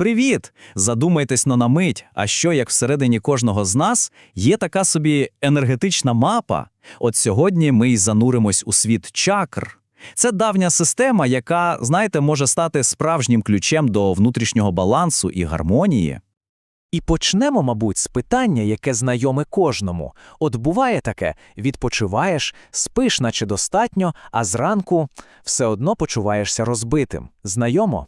Привіт! Задумайтесь но на мить, а що як всередині кожного з нас є така собі енергетична мапа. От сьогодні ми й зануримось у світ чакр. Це давня система, яка, знаєте, може стати справжнім ключем до внутрішнього балансу і гармонії. І почнемо, мабуть, з питання, яке знайоме кожному. От буває таке: відпочиваєш, спиш, наче достатньо, а зранку все одно почуваєшся розбитим. Знайомо?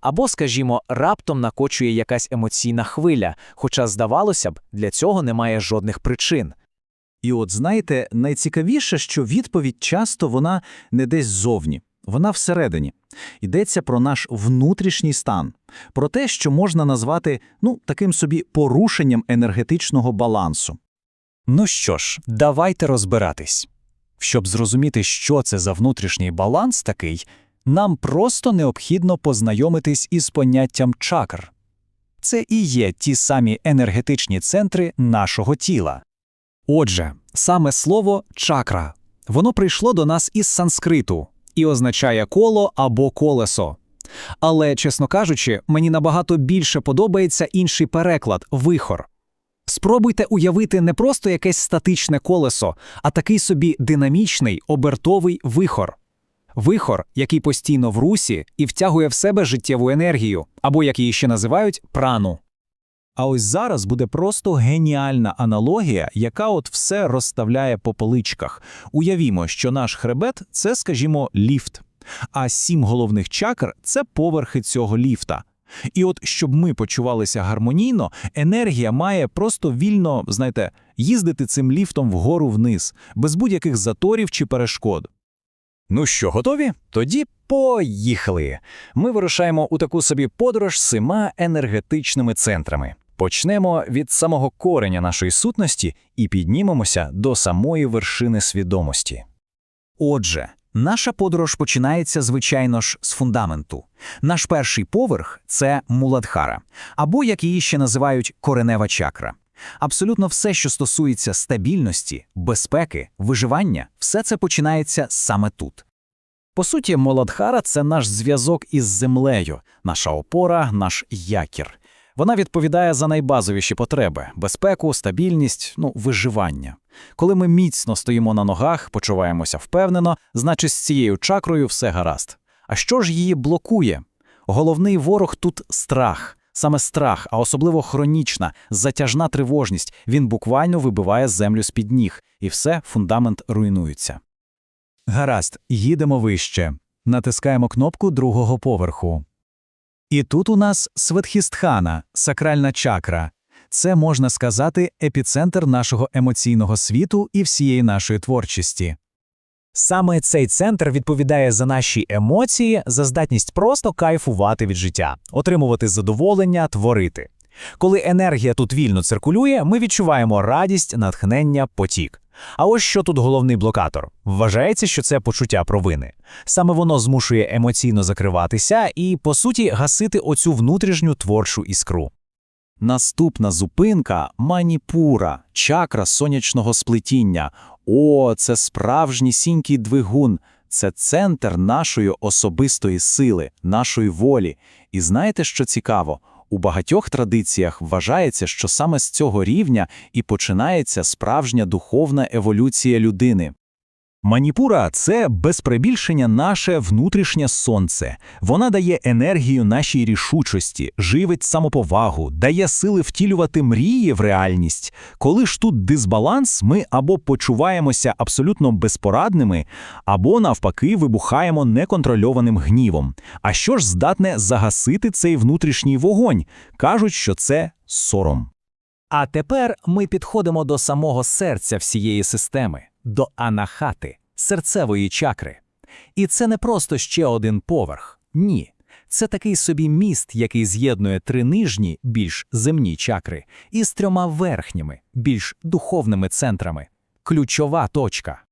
Або, скажімо, раптом накочує якась емоційна хвиля, хоча, здавалося б, для цього немає жодних причин. І от знаєте, найцікавіше, що відповідь часто вона не десь ззовні, вона всередині. Йдеться про наш внутрішній стан, про те, що можна назвати ну, таким собі порушенням енергетичного балансу. Ну що ж, давайте розбиратись. Щоб зрозуміти, що це за внутрішній баланс такий, нам просто необхідно познайомитись із поняттям чакр. Це і є ті самі енергетичні центри нашого тіла. Отже, саме слово чакра воно прийшло до нас із санскриту і означає коло або колесо. Але, чесно кажучи, мені набагато більше подобається інший переклад вихор. Спробуйте уявити не просто якесь статичне колесо, а такий собі динамічний обертовий вихор. Вихор, який постійно в русі і втягує в себе життєву енергію, або як її ще називають прану. А ось зараз буде просто геніальна аналогія, яка от все розставляє по поличках. Уявімо, що наш хребет це, скажімо, ліфт, а сім головних чакр це поверхи цього ліфта. І от щоб ми почувалися гармонійно, енергія має просто вільно, знаєте, їздити цим ліфтом вгору вниз, без будь-яких заторів чи перешкод. Ну що, готові? Тоді поїхали. Ми вирушаємо у таку собі подорож сима енергетичними центрами. Почнемо від самого кореня нашої сутності і піднімемося до самої вершини свідомості. Отже, наша подорож починається, звичайно ж, з фундаменту. Наш перший поверх це муладхара, або, як її ще називають, коренева чакра. Абсолютно все, що стосується стабільності, безпеки, виживання, все це починається саме тут. По суті, Моладхара це наш зв'язок із землею, наша опора, наш якір. Вона відповідає за найбазовіші потреби безпеку, стабільність, ну, виживання. Коли ми міцно стоїмо на ногах, почуваємося впевнено, значить з цією чакрою все гаразд. А що ж її блокує? Головний ворог тут страх. Саме страх, а особливо хронічна, затяжна тривожність, він буквально вибиває землю з-під ніг, і все, фундамент руйнується. Гаразд, їдемо вище. Натискаємо кнопку другого поверху. І тут у нас Светхістхана, сакральна чакра. Це, можна сказати, епіцентр нашого емоційного світу і всієї нашої творчості. Саме цей центр відповідає за наші емоції, за здатність просто кайфувати від життя, отримувати задоволення, творити. Коли енергія тут вільно циркулює, ми відчуваємо радість, натхнення, потік. А ось що тут головний блокатор. Вважається, що це почуття провини. Саме воно змушує емоційно закриватися і, по суті, гасити оцю внутрішню творчу іскру. Наступна зупинка маніпура, чакра сонячного сплетіння. О, це справжній сінький двигун. Це центр нашої особистої сили, нашої волі. І знаєте, що цікаво? У багатьох традиціях вважається, що саме з цього рівня і починається справжня духовна еволюція людини. Маніпура це без перебільшення наше внутрішнє сонце. Вона дає енергію нашій рішучості, живить самоповагу, дає сили втілювати мрії в реальність. Коли ж тут дисбаланс, ми або почуваємося абсолютно безпорадними, або навпаки вибухаємо неконтрольованим гнівом. А що ж здатне загасити цей внутрішній вогонь? Кажуть, що це сором. А тепер ми підходимо до самого серця всієї системи, до анахати, серцевої чакри. І це не просто ще один поверх. Ні. Це такий собі міст, який з'єднує три нижні, більш земні чакри, із трьома верхніми, більш духовними центрами. Ключова точка.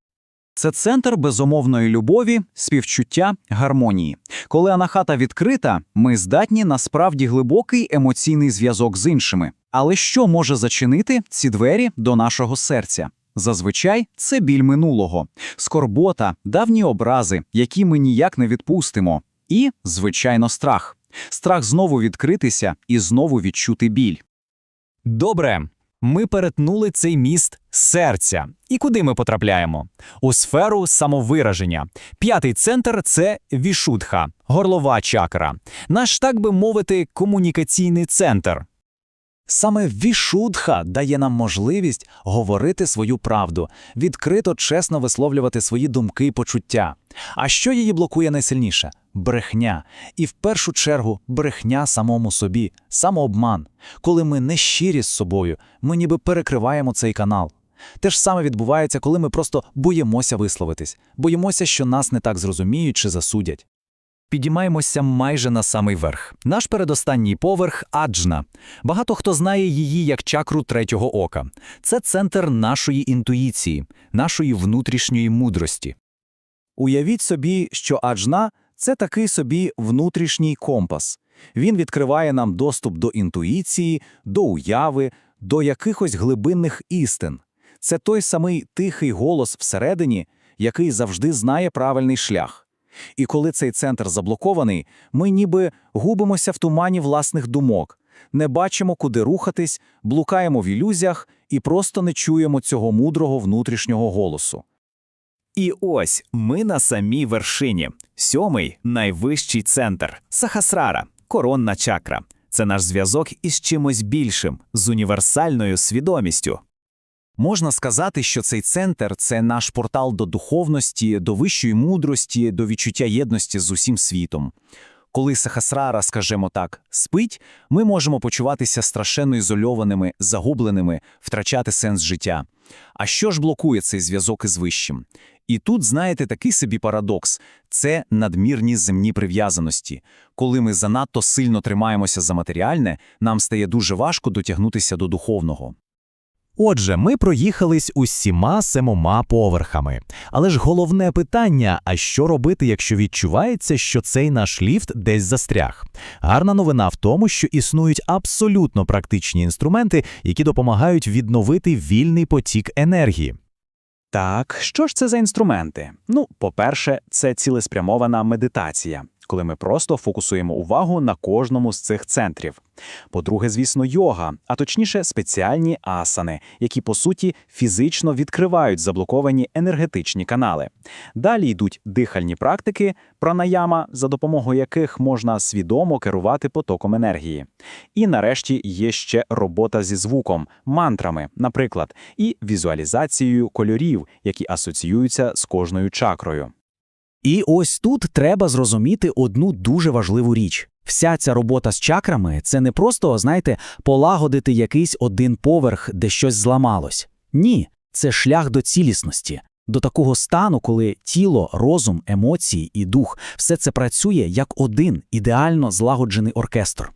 Це центр безумовної любові, співчуття, гармонії. Коли анахата відкрита, ми здатні на справді глибокий емоційний зв'язок з іншими. Але що може зачинити ці двері до нашого серця? Зазвичай це біль минулого, скорбота, давні образи, які ми ніяк не відпустимо, і, звичайно, страх. Страх знову відкритися і знову відчути біль. Добре, ми перетнули цей міст серця. І куди ми потрапляємо? У сферу самовираження. П'ятий центр це вішудха, горлова чакра. Наш, так би мовити, комунікаційний центр. Саме Вішудха дає нам можливість говорити свою правду, відкрито, чесно висловлювати свої думки і почуття. А що її блокує найсильніше? Брехня. І в першу чергу брехня самому собі, самообман. Коли ми не щирі з собою, ми ніби перекриваємо цей канал. Те ж саме відбувається, коли ми просто боїмося висловитись, боїмося, що нас не так зрозуміють чи засудять. Підіймаємося майже на самий верх. Наш передостанній поверх аджна. Багато хто знає її як чакру третього ока. Це центр нашої інтуїції, нашої внутрішньої мудрості. Уявіть собі, що аджна це такий собі внутрішній компас. Він відкриває нам доступ до інтуїції, до уяви, до якихось глибинних істин. Це той самий тихий голос всередині, який завжди знає правильний шлях. І коли цей центр заблокований, ми ніби губимося в тумані власних думок, не бачимо, куди рухатись, блукаємо в ілюзіях і просто не чуємо цього мудрого внутрішнього голосу. І ось ми на самій вершині. Сьомий найвищий центр Сахасрара, коронна чакра. Це наш зв'язок із чимось більшим, з універсальною свідомістю. Можна сказати, що цей центр це наш портал до духовності, до вищої мудрості, до відчуття єдності з усім світом. Коли Сахасрара, скажімо так, спить, ми можемо почуватися страшенно ізольованими, загубленими, втрачати сенс життя. А що ж блокує цей зв'язок із вищим? І тут, знаєте, такий собі парадокс – це надмірні земні прив'язаності. Коли ми занадто сильно тримаємося за матеріальне, нам стає дуже важко дотягнутися до духовного. Отже, ми проїхались усіма семома поверхами. Але ж головне питання: а що робити, якщо відчувається, що цей наш ліфт десь застряг? Гарна новина в тому, що існують абсолютно практичні інструменти, які допомагають відновити вільний потік енергії. Так, що ж це за інструменти? Ну, по-перше, це цілеспрямована медитація, коли ми просто фокусуємо увагу на кожному з цих центрів. По-друге, звісно, йога, а точніше, спеціальні асани, які по суті фізично відкривають заблоковані енергетичні канали. Далі йдуть дихальні практики, пранаяма, за допомогою яких можна свідомо керувати потоком енергії. І нарешті є ще робота зі звуком, мантрами, наприклад, і візуалізацією кольорів, які асоціюються з кожною чакрою. І ось тут треба зрозуміти одну дуже важливу річ. Вся ця робота з чакрами це не просто, знаєте, полагодити якийсь один поверх, де щось зламалось. Ні, це шлях до цілісності, до такого стану, коли тіло, розум, емоції і дух все це працює як один ідеально злагоджений оркестр.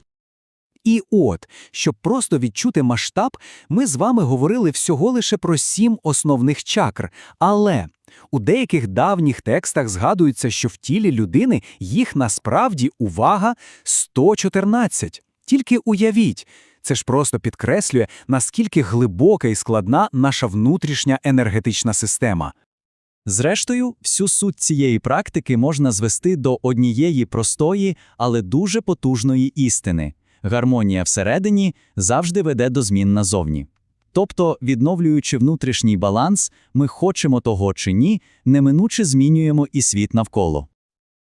І от, щоб просто відчути масштаб, ми з вами говорили всього лише про сім основних чакр. Але у деяких давніх текстах згадується, що в тілі людини їх насправді увага 114. Тільки уявіть, це ж просто підкреслює, наскільки глибока і складна наша внутрішня енергетична система. Зрештою, всю суть цієї практики можна звести до однієї простої, але дуже потужної істини. Гармонія всередині завжди веде до змін назовні. Тобто, відновлюючи внутрішній баланс, ми хочемо того чи ні, неминуче змінюємо і світ навколо.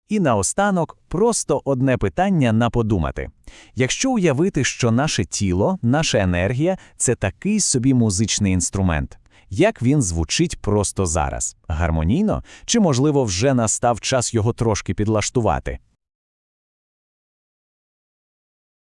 І наостанок просто одне питання на подумати. Якщо уявити, що наше тіло, наша енергія це такий собі музичний інструмент, як він звучить просто зараз? Гармонійно? Чи, можливо, вже настав час його трошки підлаштувати?